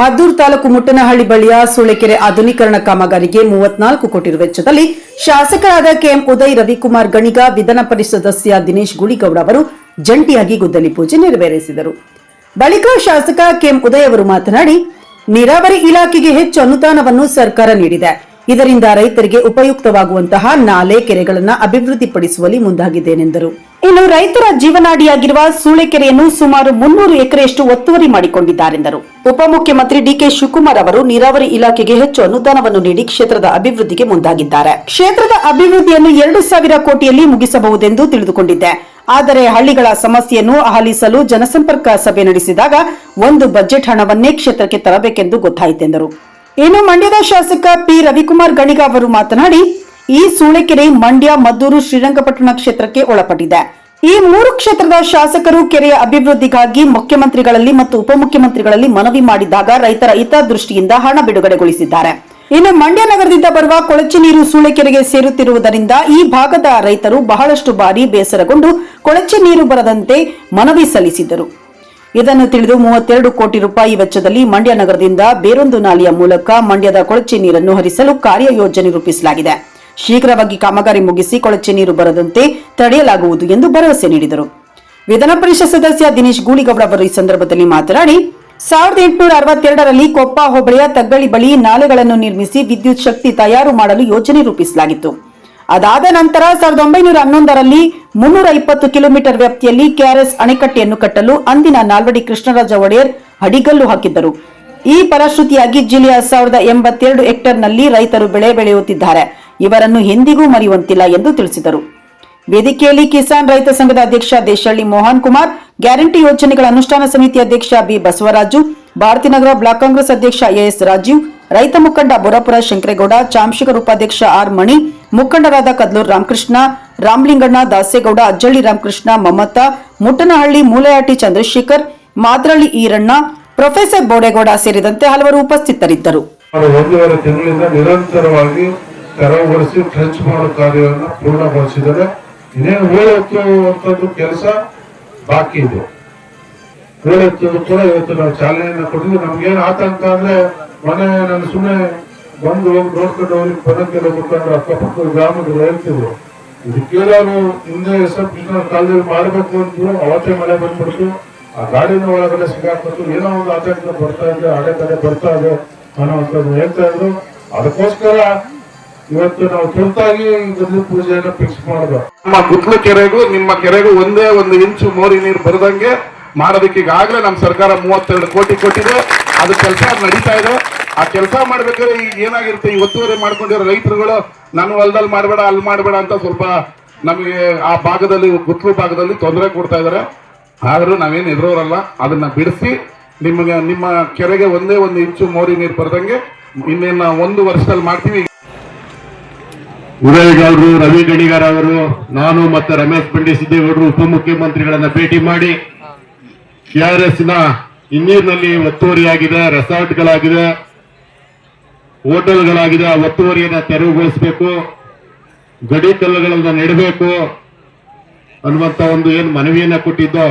ಮದ್ದೂರು ತಾಲೂಕು ಮುಟ್ಟನಹಳ್ಳಿ ಬಳಿಯ ಸೂಳೆಕೆರೆ ಆಧುನೀಕರಣ ಕಾಮಗಾರಿಗೆ ಮೂವತ್ನಾಲ್ಕು ಕೋಟಿ ರು ವೆಚ್ಚದಲ್ಲಿ ಶಾಸಕರಾದ ಕೆಎಂ ಉದಯ್ ರವಿಕುಮಾರ್ ಗಣಿಗ, ವಿಧಾನ ಪರಿಷತ್ ಸದಸ್ಯ ದಿನೇಶ್ ಗುಳಿಗೌಡ ಅವರು ಜಂಟಿಯಾಗಿ ಗುದ್ದಲಿ ಪೂಜೆ ನೆರವೇರಿಸಿದರು. ಬಳಿಕ ಶಾಸಕ ಕೆಎಂ ಉದಯ್ ಅವರು ಮಾತನಾಡಿ, ನೀರಾವರಿ ಇಲಾಖೆಗೆ ಹೆಚ್ಚು ಅನುದಾನವನ್ನು ಸರ್ಕಾರ ನೀಡಿದೆ. ಇದರಿಂದ ರೈತರಿಗೆ ಉಪಯುಕ್ತವಾಗುವಂತಹ ನಾಲೆ ಕೆರೆಗಳನ್ನು ಅಭಿವೃದ್ಧಿಪಡಿಸುವಲ್ಲಿ ಮುಂದಾಗಿದ್ದೇನೆಂದರು. ಇನ್ನು ರೈತರ ಜೀವನಾಡಿಯಾಗಿರುವ ಸೂಳೆಕೆರೆಯನ್ನು ಸುಮಾರು ಮುನ್ನೂರು ಎಕರೆಯಷ್ಟು ಒತ್ತುವರಿ ಮಾಡಿಕೊಂಡಿದ್ದಾರೆಂದರು. ಉಪಮುಖ್ಯಮಂತ್ರಿ ಡಿಕೆ ಶಿವಕುಮಾರ್ ಅವರು ನೀರಾವರಿ ಇಲಾಖೆಗೆ ಹೆಚ್ಚು ಅನುದಾನವನ್ನು ನೀಡಿ ಕ್ಷೇತ್ರದ ಅಭಿವೃದ್ಧಿಗೆ ಮುಂದಾಗಿದ್ದಾರೆ. ಕ್ಷೇತ್ರದ ಅಭಿವೃದ್ಧಿಯನ್ನು ಎರಡು ಸಾವಿರ ಕೋಟಿಯಲ್ಲಿ ಮುಗಿಸಬಹುದೆಂದು ತಿಳಿದುಕೊಂಡಿದ್ದೆ. ಆದರೆ ಹಳ್ಳಿಗಳ ಸಮಸ್ಯೆಯನ್ನು ಆಲಿಸಲು ಜನಸಂಪರ್ಕ ಸಭೆ ನಡೆಸಿದಾಗ ಒಂದು ಬಜೆಟ್ ಹಣವನ್ನೇ ಕ್ಷೇತ್ರಕ್ಕೆ ತರಬೇಕೆಂದು ಗೊತ್ತಾಯಿತೆಂದರು. ಇನ್ನು ಮಂಡ್ಯದ ಶಾಸಕ ಪಿ. ರವಿಕುಮಾರ್ ಗಣಿಗ ಅವರು ಮಾತನಾಡಿ, ಈ ಸೂಳೆಕೆರೆ, ಮಂಡ್ಯ, ಮದ್ದೂರು, ಶ್ರೀರಂಗಪಟ್ಟಣ ಕ್ಷೇತ್ರಕ್ಕೆ ಒಳಪಟ್ಟಿದೆ. ಈ ಮೂರು ಕ್ಷೇತ್ರದ ಶಾಸಕರು ಕೆರೆಯ ಅಭಿವೃದ್ಧಿಗಾಗಿ ಮುಖ್ಯಮಂತ್ರಿಗಳಲ್ಲಿ ಮತ್ತು ಉಪಮುಖ್ಯಮಂತ್ರಿಗಳಲ್ಲಿ ಮನವಿ ಮಾಡಿದಾಗ ರೈತರ ಹಿತದೃಷ್ಟಿಯಿಂದ ಹಣ ಬಿಡುಗಡೆಗೊಳಿಸಿದ್ದಾರೆ. ಇನ್ನು ಮಂಡ್ಯ ನಗರದಿಂದ ಬರುವ ಕೊಳಚೆ ನೀರು ಸೂಳೆಕೆರೆಗೆ ಸೇರುತ್ತಿರುವುದರಿಂದ ಈ ಭಾಗದ ರೈತರು ಬಹಳಷ್ಟು ಬಾರಿ ಬೇಸರಗೊಂಡು ಕೊಳಚೆ ನೀರು ಬರದಂತೆ ಮನವಿ ಸಲ್ಲಿಸಿದ್ದರು ಇದನ್ನು ತಿಳಿದು ಮೂವತ್ತೆರಡು ಕೋಟಿ ರೂಪಾಯಿ ವೆಚ್ಚದಲ್ಲಿ ಮಂಡ್ಯ ನಗರದಿಂದ ಬೇರೊಂದು ನಾಲೆಯ ಮೂಲಕ ಮಂಡ್ಯದ ಕೊಳಚೆ ನೀರನ್ನು ಹರಿಸಲು ಕಾರ್ಯಯೋಜನೆ ರೂಪಿಸಲಾಗಿದೆ. ಶೀಘ್ರವಾಗಿ ಕಾಮಗಾರಿ ಮುಗಿಸಿ ಕೊಳಚೆ ನೀರು ಬರದಂತೆ ತಡೆಯಲಾಗುವುದು ಎಂದು ಭರವಸೆ ನೀಡಿದರು. ವಿಧಾನ ಪರಿಷತ್ ಸದಸ್ಯ ದಿನೇಶ್ ಗೂಳಿಗೌಡ ಅವರು ಈ ಸಂದರ್ಭದಲ್ಲಿ ಮಾತನಾಡಿ, ಸಾವಿರದ ಎಂಟುನೂರ ಅರವತ್ತೆರಡರಲ್ಲಿ ಕೊಪ್ಪ ಹೋಬಳಿಯ ತಗ್ಗಳಿ ಬಳಿ ನಾಲೆಗಳನ್ನು ನಿರ್ಮಿಸಿ ವಿದ್ಯುತ್ ಶಕ್ತಿ ತಯಾರು ಮಾಡಲು ಯೋಜನೆ ರೂಪಿಸಲಾಗಿತ್ತು. ಅದಾದ ನಂತರ ಸಾವಿರದ ಒಂಬೈನೂರ ಹನ್ನೊಂದರಲ್ಲಿ ಮುನ್ನೂರ ಇಪ್ಪತ್ತು ಕಿಲೋಮೀಟರ್ ವ್ಯಾಪ್ತಿಯಲ್ಲಿ ಕೆಆರ್ಎಸ್ ಅಣೆಕಟ್ಟೆಯನ್ನು ಕಟ್ಟಲು ಅಂದಿನ ನಾಲ್ವಡಿ ಕೃಷ್ಣರಾಜ ಒಡೆಯರ್ ಅಡಿಗಲ್ಲು ಹಾಕಿದ್ದರು. ಈ ಫಲಶ್ರುತಿಯಾಗಿ ಜಿಲ್ಲೆಯ ಸಾವಿರದ ಎಂಬತ್ತೆರಡು ಹೆಕ್ಟರ್ನಲ್ಲಿ ರೈತರು ಬೆಳೆ ಬೆಳೆಯುತ್ತಿದ್ದಾರೆ. ಇವರನ್ನು ಎಂದಿಗೂ ಮರೆಯುವಂತಿಲ್ಲ ಎಂದು ತಿಳಿಸಿದರು. ವೇದಿಕೆಯಲ್ಲಿ ಕಿಸಾನ್ ರೈತ ಸಂಘದ ಅಧ್ಯಕ್ಷ ದೇಶಹಳ್ಳಿ ಮೋಹನ್ ಕುಮಾರ್, ಗ್ಯಾರಂಟಿ ಯೋಜನೆಗಳ ಅನುಷ್ಠಾನ ಸಮಿತಿ ಅಧ್ಯಕ್ಷ B Basavaraju Bharathinagar block congress ಅಧ್ಯಕ್ಷ ಎಎಸ್ ರಾಜೀವ್, ರೈತ ಮುಖಂಡ ಬೊರಪುರ ಶಂಕರೇಗೌಡ ಚಾಂಶಿಕರ ಉಪಾಧ್ಯಕ್ಷ ಆರ್ ಮಣಿ ಮುಖಂಡರಾದ ಕದ್ಲೂರ್ ರಾಮಕೃಷ್ಣ, ರಾಮಲಿಂಗಣ್ಣ ದಾಸೇಗೌಡ, ಅಜ್ಜಳ್ಳಿ ರಾಮಕೃಷ್ಣ, ಮಮತಾ, ಮುಟ್ಟನಹಳ್ಳಿ ಮೂಲೆಯಾಟಿ ಚಂದ್ರಶೇಖರ್, ಮಾದ್ರಳ್ಳಿ ಈರಣ್ಣ, ಪ್ರೊಫೆಸರ್ ಬೋಡೇಗೌಡ ಸೇರಿದಂತೆ ಹಲವರು ಉಪಸ್ಥಿತರಿದ್ದರು. ಒಂದೂವರೆ ತಿಂಗಳಿಂದ ನಿರಂತರವಾಗಿ ತೆರವುಗೊಳಿಸಿ ಟ್ರೆಂಚ್ ಮಾಡೋ ಕಾರ್ಯವನ್ನು ಪೂರ್ಣಗೊಳಿಸಿದ್ದಾರೆ ಇನ್ನೇನು ಹೂಳೆತ್ತುವಂಥದ್ದು ಕೆಲಸ ಬಾಕಿ ಇದೆ. ಹೂಳೆತ್ತೋದು ಕೂಡ ಇವತ್ತು ನಾವು ಚಾಲನೆಯನ್ನು ಕೊಟ್ಟಿದ್ದು ನಮ್ಗೇನು ಆತಂಕ ಅಂದ್ರೆ ಮೊನ್ನೆ ನಾನು ಸುಮ್ಮನೆ ಬಂದು ಹೋಗಿ ನೋಡ್ಕೊಂಡು ಮುಖಂಡ ಅಕ್ಕಪಕ್ಕದ ಗ್ರಾಮಗಳು ಹೇಳ್ತಿದ್ರು. ಇದಕ್ಕೆಲ್ಲ ಕೇಳೋರು ಹಿಂದೆ ಕೃಷ್ಣ ಕಾಲದಲ್ಲಿ ಮಾಡಬೇಕು ಅಂತ ಅವತ್ತೇ ಮಳೆ ಬಂದ್ಬಿಡ್ತು. ಆ ಗಾಡಿನ ಒಳಗಡೆ ಸಿಗಾಕ್ಬಿಟ್ಟು ಏನೋ ಒಂದು ಆತಂಕ ಬರ್ತಾ ಇದೆ ಅಡೆತಡೆ ಬರ್ತಾ ಇದೆ ಅನ್ನೋವಂಥದ್ದು ಹೇಳ್ತಾ ಇದ್ರು. ಅದಕ್ಕೋಸ್ಕರ ಇವತ್ತು ನಾವು ತುರ್ತಾಗಿ ಗದ್ದೆ ಪೂಜೆಯನ್ನು ಫಿಕ್ಸ್ ಮಾಡಿದ್ರು ನಮ್ಮ ಗುತ್ಲು ಕೆರೆಗೂ, ನಿಮ್ಮ ಕೆರೆಗೂ ಒಂದೇ ಒಂದು ಇಂಚು ಮೋರಿ ನೀರು ಬರದಂಗೆ ಮಾಡೋದಕ್ಕೆ ಈಗಾಗಲೇ ನಮ್ಮ ಸರ್ಕಾರ ಮೂವತ್ತೆರಡು ಕೋಟಿ ಕೊಟ್ಟಿದೆ. ಅದು ಕೆಲಸ ನಡೀತಾ ಇದೆ. ಆ ಕೆಲಸ ಮಾಡ್ಬೇಕಾದ್ರೆ ಏನಾಗಿರುತ್ತೆ? ಒತ್ತುವರಿ ಮಾಡ್ಕೊಂಡಿರೋ ರೈತರುಗಳು, ನಾನು ಹೊಲದಲ್ಲಿ ಮಾಡಬೇಡ, ಅಲ್ಲಿ ಮಾಡಬೇಡ ಅಂತ ಸ್ವಲ್ಪ ನಮಗೆ ಆ ಭಾಗದಲ್ಲಿ ಗುತ್ತಲು ಭಾಗದಲ್ಲಿ ತೊಂದರೆ ಕೊಡ್ತಾ ಇದ್ದಾರೆ ಆದರೂ ನಾವೇನು ಎದುರೋರಲ್ಲ, ಅದನ್ನ ಬಿಡಿಸಿ ನಿಮಗೆ, ನಿಮ್ಮ ಕೆರೆಗೆ ಒಂದೇ ಒಂದು ಇಂಚು ಮೋರಿ ನೀರು ಬರ್ದಂಗೆ ಇನ್ನೇನು ಒಂದು ವರ್ಷದಲ್ಲಿ ಮಾಡ್ತೀವಿ. ಉದಯಗೌಡರು ರವಿ ಗಣಿಗಾರ ಅವರು, ನಾನು ಮತ್ತೆ ರಮೇಶ್ ಬಂಡಿ ಸಿದ್ದೇಗೌಡರು ಉಪಮುಖ್ಯಮಂತ್ರಿಗಳನ್ನ ಭೇಟಿ ಮಾಡಿ ಕೆಆರ್ಎಸ್ನ ಹಿನ್ನೀರಿನಲ್ಲಿ ಒತ್ತುವರಿಯಾಗಿದೆ, ರೆಸಾರ್ಟ್ಗಳಾಗಿದೆ ಹೋಟೆಲ್ಗಳಾಗಿದೆ ಆ ಒತ್ತುವರಿಯನ್ನು ತೆರವುಗೊಳಿಸಬೇಕು ಗಡಿ ಕಲ್ಲುಗಳನ್ನು ನೆಡಬೇಕು ಅನ್ನುವಂತ ಒಂದು ಏನು ಮನವಿಯನ್ನ ಕೊಟ್ಟಿದ್ದೋ